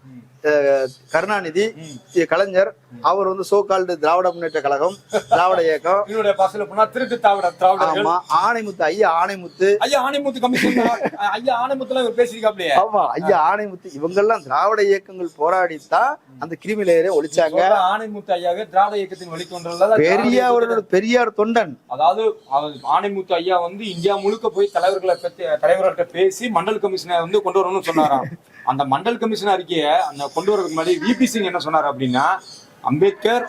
கருணாநிதி கலைஞர் அவர் வந்து சோகால்டு திராவிட முன்னேற்ற கழகம் திராவிட இயக்கம். என்னுடைய பாசல போனா தாவிட திராவிடர்கள். ஆமா ஆணைமுத்து ஐயா ஆணைமுத்து. ஐயா ஆணைமுத்து கமிஷன் ஐயா ஆணைமுத்துலாம் இவர் பேசியிருக்காப்லையே. ஆமா ஐயா ஆணைமுத்து இவங்கெல்லாம் திராவிட இயக்கங்கள் போராடித்தான் அந்த கிரிமி லேயரை ஒழிச்சாங்க. ஆணைமுத்து ஐயாவே திராவிட இயக்கத்தின் வழித்தோன்றல பெரியாரோட பெரியார் தொண்டன். அதாவது அவர் ஆணைமுத்து ஐயா வந்து இந்தியா முழுக்க போய் தலைவர்களை பத்தி தலைவர்கள்ட்ட பேசி மண்டல் கமிஷனை வந்து கொண்டு வரணும்னு சொன்னாராம். அந்த மண்டல் கமிஷன் அறிக்கையை அந்த கொண்டு வரதுக்கு முன்னாடி விபி சிங் என்ன சொன்னார் அப்படின்னா அம்பேத்கர்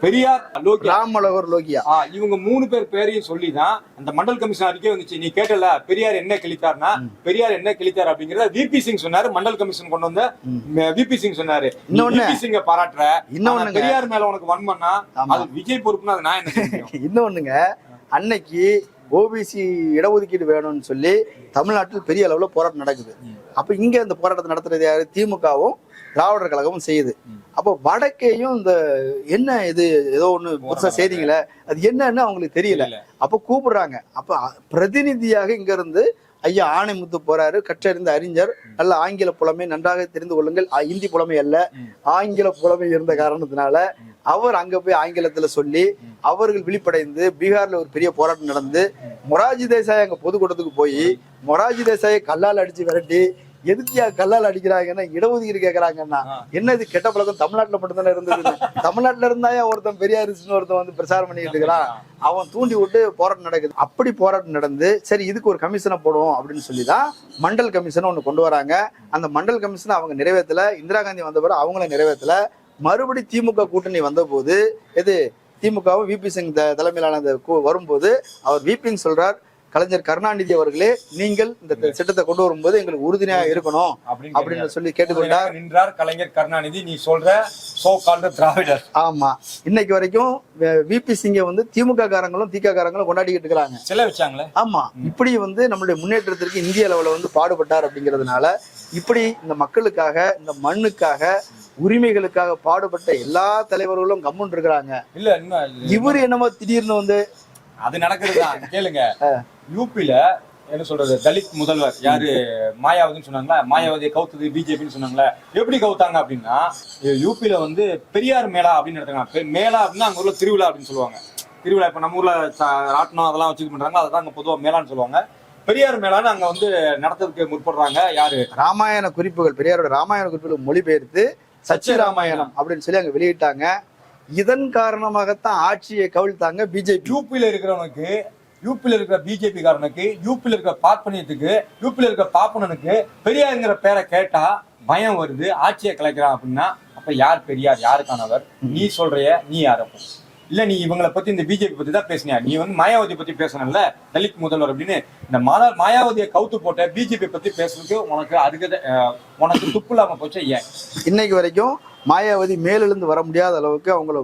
பெரியார் லோகி ராம் மனோகர் லோகியா. இவங்க மூணு பேர் பேரையும் சொல்லி தான் அந்த மண்டல் கமிஷன் அறிக்கை வந்துச்சு. நீ கேட்டல பெரியார் என்ன கிழித்தார்னா பெரியார் என்ன கிழித்தார் அப்படிங்கறத விபி சிங் சொன்னாரு. மண்டல் கமிஷன் கொண்டு வந்த விபி சிங் சொன்னாரு. இன்னொன்னு- விபி சிங்க பாராட்டுற. இன்னொன்னுங்க. ஆனா பெரியார் மேல உனக்கு வன்மன்னா. அது விஜய் பொறுப்புனா அது நான் என்ன? [laughs] இன்னொன்னுங்க அன்னைக்கு ஓபிசி இடஒதுக்கீடு வேணும்னு சொல்லி தமிழ்நாட்டில் பெரிய அளவுல போராட்டம் நடக்குது. அப்ப இங்க இந்த போராட்டத்தை நடத்துறது யாரு? திமுகவும் திராவிடர் கழகமும் செய்யுது. அப்போ வடக்கேயும் இந்த என்ன இது ஏதோ ஒண்ணு புதுசா செய்றீங்களே அது என்னன்னு அவங்களுக்கு தெரியல. அப்ப கூப்பிடுறாங்க. அப்ப பிரதிநிதியாக இங்க இருந்து ஐயா ஆணைமுத்து போறாரு. கற்றறிந்த அறிஞர் நல்ல ஆங்கில புலமை நன்றாக தெரிந்து கொள்ளுங்கள். இந்தி புலமை அல்ல. ஆங்கில புலமை இருந்த காரணத்தினால அவர் அங்க போய் ஆங்கிலத்துல சொல்லி அவர்கள் விழிப்படைந்து பீகார்ல ஒரு பெரிய போராட்டம் நடந்து மொராஜி தேசாய் அங்க பொதுக்கூட்டத்துக்கு போய் மொராஜி தேசாயை கல்லால் அடிச்சு விரட்டி எதுக்கியா கல்லால் அடிக்கிறாங்கன்னா இடஒதுக்கீடு கேக்குறாங்கன்னா? என்ன இது கெட்ட பழக்கம்? தமிழ்நாட்டுல மட்டும்தானே இருந்தது? தமிழ்நாட்டுல இருந்தாயா ஒருத்தன் பெரியாரிஸ்னு ஒருத்தன் வந்து பிரச்சாரம் பண்ணிட்டு இருக்கிறான். அவன் தூண்டி விட்டு போராட்டம் நடக்குது. அப்படி போராட்டம் நடந்து சரி இதுக்கு ஒரு கமிஷனை போடுவோம் அப்படின்னு சொல்லி தான் மண்டல் கமிஷன் ஒன்று கொண்டு வராங்க. அந்த மண்டல் கமிஷனை அவங்க நிறைவேற்றல. இந்திரா காந்தி வந்த பிறகு அவங்கள நிறைவேற்றல. மறுபடி திமுக கூட்டணி வந்தபோது எது? திமுகவும் விபி சிங் தலைமையிலான வரும்போது அவர் விபிங் சொல்றார். கலைஞர் கருணாநிதி அவர்களே நீங்கள் இந்த திட்டத்தை கொண்டு வரும்போது எங்களுக்கு உறுதுணையாக இருக்கணும் அப்படின்னு சொல்லி கேட்டுக்கொண்டார். நின்றார் கலைஞர் கருணாநிதி நீ சொல்ற சோ கால்டு திராவிடர். ஆமா. இன்னைக்கு வரைக்கும் விபி சிங்கை வந்து திமுக காரங்களும் திக காரங்களும் கொண்டாடிக்கிட்டு இருக்கிறாங்க. சிலை வச்சாங்களே? ஆமா. இப்படி வந்து நம்மளுடைய முன்னேற்றத்திற்கு இந்திய அளவுல வந்து பாடுபட்டார் அப்படிங்கிறதுனால இப்படி இந்த மக்களுக்காக இந்த மண்ணுக்காக உரிமைகளுக்காக பாடுபட்ட எல்லா தலைவர்களும் கம்முன்னு இருக்கிறாங்க. இல்ல இவரு என்னமோ திடீர்னு வந்து அது நடக்கிறது தான் கேளுங்க யூபில என்ன சொல்றது தலித் முதல்வர் யாரு? மாயாவதின்னு சொன்னாங்களா? மாயாவதியை கவுத்தது பிஜேபின்னு சொன்னாங்களா? எப்படி கவுத்தாங்க அப்படின்னா யூபில வந்து பெரியார் மேளா அப்படின்னு நடத்துறாங்க. மேளா அப்படின்னா அங்க உள்ள திருவிழா அப்படின்னு சொல்லுவாங்க. திருவிழா இப்ப நம்ம ஊர்ல ராட்டினம் அதெல்லாம் வச்சு பண்றாங்க அதான் அங்க பொதுவா மேளான்னு சொல்லுவாங்க. பெரியார் மேளான்னு அங்க வந்து நடத்துறதுக்கு முற்படுறாங்க. யாரு? ராமாயண குறிப்புகள் பெரியாரோட ராமாயண குறிப்புகள் மொழிபெயர்த்து சச்சி ராமாயணம் அப்படின்னு சொல்லி அங்க வெளியிட்டாங்க. இதன் காரணமாகத்தான் ஆட்சியை கவிழ்த்தாங்க பிஜேபி யூபில இருக்கிறவனுக்கு யூபியில் இருக்கிற பிஜேபி காரனுக்கு இருக்கிற பார்ப்பனியத்துக்கு யூபியில் இருக்கிற பாப்பனனுக்கு பெரியாருங்கிற பேரை கேட்டா பயம் வருது ஆட்சியை கலைக்கிறான் அப்படின்னா அப்ப யார் பெரியார் யாருக்கானவர்? நீ சொல்றிய நீ யார்? இல்லை இல்ல நீ இவங்களை பத்தி இந்த பிஜேபி பத்தி தான் பேசினியா? நீ வந்து மாயாவதி பத்தி பேசணும்ல தலித் முதல்வர் அப்படின்னு? இந்த மாதா மாயாவதியை கவுத்து போட்ட பிஜேபி பத்தி பேசுறதுக்கு உனக்கு அதுக்கு உனக்கு துப்பு இல்லாம போச்சு ஏன்? இன்னைக்கு வரைக்கும் மாயாவதி மேலிருந்து வர முடியாத அளவுக்கு அவங்கள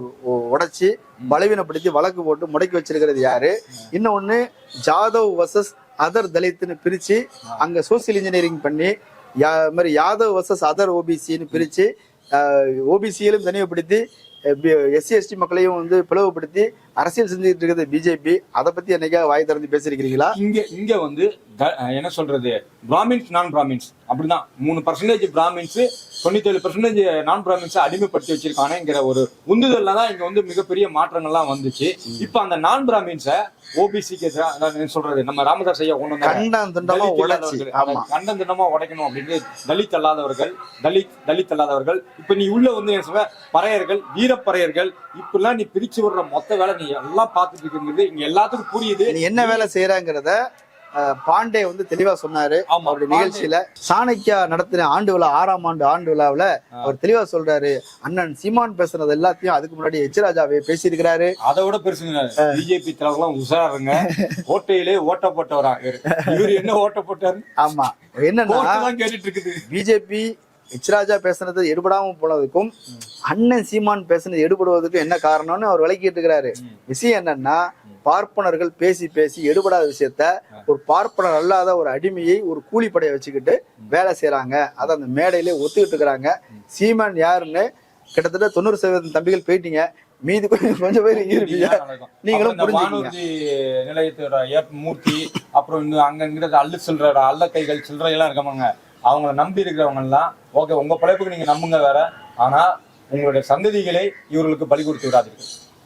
உடைச்சி பலவீனப்படுத்தி வழக்கு போட்டு முடக்கி வச்சிருக்கிறது யாரு? இன்னொன்னு ஜாதவ் வர்சஸ் அதர் தலித்னு பிரிச்சு அங்க சோசியல் இன்ஜினியரிங் பண்ணி யா இது மாதிரி யாதவ் வர்சஸ் அதர் ஓபிசின்னு பிரிச்சு ஓபிசியிலும் தனிமைப்படுத்தி எஸ்சி எஸ்டி மக்களையும் வந்து பிளவுபடுத்தி அரசியல் செஞ்சுட்டு இருக்குது பிஜேபி அதை பத்தி என்னைக்கா வாய் திறந்து பேசியிருக்கிறீங்களா? இங்க இங்க வந்து என்ன சொல்றது? பிராமின்ஸ் நான் பிராமின்ஸ் அப்படிதான். மூணு பர்சன்டேஜ் பிராமின்ஸ் தொண்ணூத்தேழு பர்சன்டேஜ் நான் பிராமின்ஸ் அடிமைப்படுத்தி வச்சிருக்கானேங்கிற ஒரு உந்துதல்ல தான் இங்க வந்து மிகப்பெரிய மாற்றங்கள்லாம் வந்துச்சு. இப்ப அந்த நான் பிராமின்ஸ ஓபிசிக்கு என்ன சொல்றது நம்ம ராமதாஸ் ஐயா வந்தாங்க. கண்டம் திண்டமா உடைச்சு கண்டம் திண்டமா உடைக்கணும் அப்படின்னு தலித் அல்லாதவர்கள் தலித் தலித் அல்லாதவர்கள் இப்ப நீ உள்ள வந்து என்ன சொல்ற பறையர்கள் வீரப்பறையர்கள் இப்படிலாம் நீ பிரிச்சு விடுற மொத்த வேலை நீ எல்லாம் பார்த்துட்டு இருக்கிறது இங்க எல்லாத்துக்கும் புரியுது நீ என்ன வேலை செய்யறாங்கிறத பாண்டே வந்து தெளிவா சொன்னாரு. அவருடைய. நிகழ்ச்சியில சாணக்கியா நடத்தின ஆண்டு விழா ஆறாம் ஆண்டு ஆண்டு விழாவுல அவர் தெளிவா சொல்றாரு. அண்ணன் சீமான் பேசுனது எல்லாத்தையும் அதுக்கு முன்னாடி எச் ராஜாவே பேசியிருக்கிறாரு. அதை விட பெருசுங்க. பிஜேபி தலைவர்லாம் உஷாருங்க ஓட்டையிலே ஓட்ட போட்டவரா இவரு என்ன ஓட்ட போட்டாரு ஆமா என்னன்னா கேட்டுட்டு இருக்குது பிஜேபி எச் ராஜா பேசுனது எடுபடாம போனதுக்கும் அண்ணன் சீமான் பேசுனது எடுபடுவதற்கும் என்ன காரணம்னு அவர் விளக்கிட்டு இருக்கிறாரு. விஷயம் என்னன்னா பார்ப்பனர்கள் பேசி பேசி எடுபடாத விஷயத்த ஒரு பார்ப்பனர் அல்லாத ஒரு அடிமையை ஒரு கூலிப்படையை வச்சுக்கிட்டு வேலை செய்றாங்க. அதை அந்த மேடையிலே ஒத்துக்கிட்டு இருக்கிறாங்க. சீமான் யாருன்னு கிட்டத்தட்ட தொண்ணூறு சதவீதம் தம்பிகள் போயிட்டீங்க. மீதி கொஞ்சம் கொஞ்சம் பேர் இருப்பீங்க. நீங்களும் வானூர்தி நிலையத்தோட ஏப் மூர்த்தி அப்புறம் இந்த அங்கங்கிறது அள்ளு சில்லற அல்ல கைகள் சில்லறை எல்லாம் இருக்காங்க அவங்கள நம்பி இருக்கிறவங்க எல்லாம் ஓகே உங்க பிழைப்புக்கு நீங்க நம்புங்க வேற. ஆனா உங்களுடைய சந்ததிகளை இவர்களுக்கு பலி கொடுத்து விடாதீர்கள்.